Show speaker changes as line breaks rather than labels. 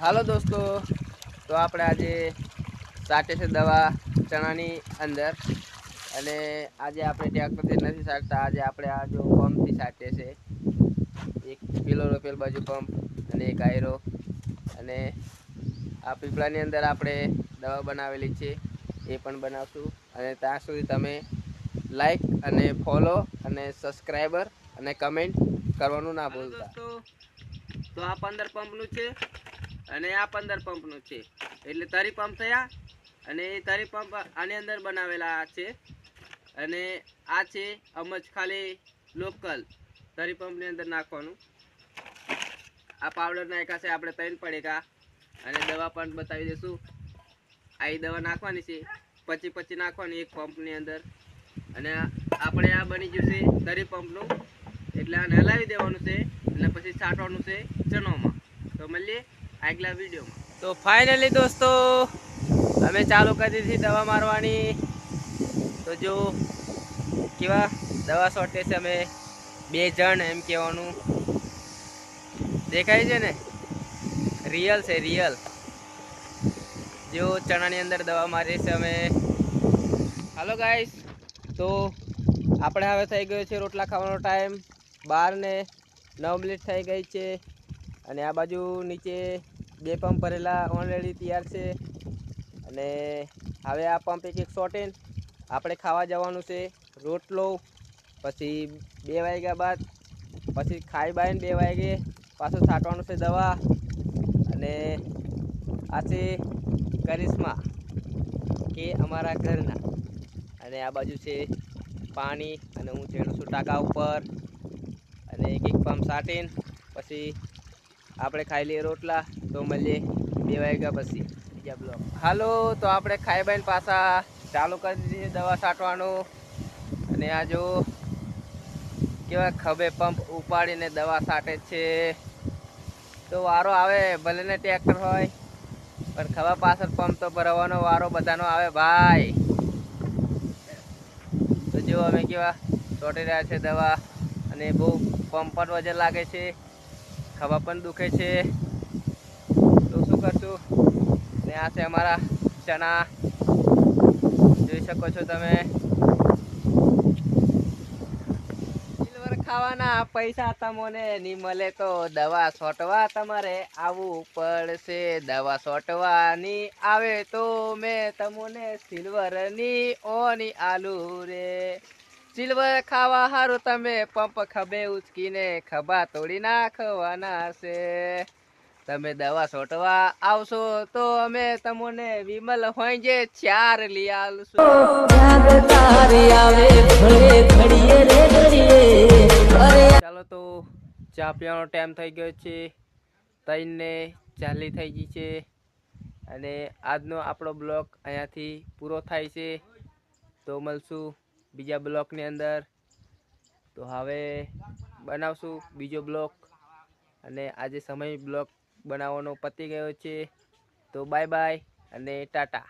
હાલો દોસ્તો તો આપણે આજે સાટે છે દવા ચણાની અંદર. અને આજે આપણે ટ્રેક્ટરથી નથી સાટતા આજે આપણે આ જો પંપથી સાટે છે. એક પીલો રોપેલ બાજુ પંપ અને એક આયરો. અને આ પીપળાની અંદર આપણે દવા બનાવેલી છે એ પણ બનાવશું. અને ત્યાં સુધી તમે લાઈક અને ફોલો અને સબસ્ક્રાઈબર અને કમેન્ટ કરવાનું ના ભૂલતા. તો આ પંદર પંપનું છે. અને આ પંદર પંપનું છે. એટલે તરી પંપ થયા અને એ તરી પંપ આની અંદર બનાવેલા છે. અને આ છે અમજ ખાલી લોકલ. તરી પંપની અંદર નાખવાનું. આ પાવડર નાખ્યા છે, આપણે ત્રણ પડેકા અને દવા પણ બતાવી દઈશું. આ દવા નાખવાની છે. પછી પછી નાખવાની એક પંપની અંદર. અને આપણે આ બની ગયું છે તરી પંપનું. એટલે આને હલાવી દેવાનું છે. અને પછી છાંટવાનું છે ચણોમાં. તો મળીએ. આગલા વિડીયોમાં. તો ફાઇનલી દોસ્તો, અમે ચાલુ કરી દીધી દવા મારવાની. તો જો, કેવા દવા છે અમે બે જણ એમ કહેવાનું. દેખાય છે ને? રિયલ છે રિયલ જો ચણાની અંદર દવા મારીએ છે અમે. હાલો ગાઈસ તો આપણે હવે થઈ ગયો છે રોટલા ખાવાનો ટાઈમ બાર ને નવ મિનિટ થઈ ગઈ છે. અને આ બાજુ નીચે બે પંપ ભરેલા ઓલરેડી તૈયાર છે. અને હવે આ પંપ એક એક શોર્ટેન આપણે ખાવા જવાનું છે, રોટલો, પછી બે વાગ્યા બાદ, પછી ખાઈ બાઈને બે વાગે પાછું છાંટવાનું છે દવા. અને આ છે કરિશ્મા, કે અમારા ઘરના. અને આ બાજુ છે પાણી, અને હું ચેડું છું ટાંકા ઉપર. અને એક એક પંપ સાટીને પછી આપણે ખાઈ લઈએ રોટલા, તો મળીએ બે વાગ્યા પછી બીજા બ્લોક હાલો, તો આપણે ખાઈ બાઈને પાછા ચાલુ કરી દીધી દવા છાંટવાનું. અને આ જો કેવા ખભે પંપ ઉપાડીને દવા છાંટે છે. તો વારો આવે, ભલે ને ટ્રેક્ટર હોય, પણ ખભા પાછળ પંપ તો ભરવાનો વારો બધાનો આવે ભાઈ. તો જો અમે કેવા ચોટી રહ્યા છે દવા, અને બહુ પંપ પણ વજન લાગે છે. ખભા પણ દુખે છે. તો શું કરશું? ને આ છે અમારા ચણા. જોઈ શકો છો તમે. સિલ્વર ખાવાના પૈસા તમને નહીં મળે તો દવા છોટવા તમારે આવવું પડશે. દવા છોટવાની આવે તો મેં તમને સિલ્વરની ઓની આલુ રે. સિલ્વર ખાવા હારું તમે. પંપ ખભે ઉચકીને ખભા તોડી નાખવાના છે. તમે દવા છોટવા આવશો તો અમે તમને વિમલ હોય જે ચાર લઈ આલશું. ચાલો તો ચા પીવાનો ટાઈમ થઈ ગયો છે. તઈને ચાલી થઈ ગઈ છે. અને આજનો આપણો બ્લોક અહીંયાથી પૂરો થાય છે. તો મળશું. બીજા બ્લોકની અંદર. તો હવે બનાવશું બીજો બ્લોક. અને આજે સમય બ્લોક બનાવવાનો પતી ગયો છે. તો બાય બાય અને ટાટા.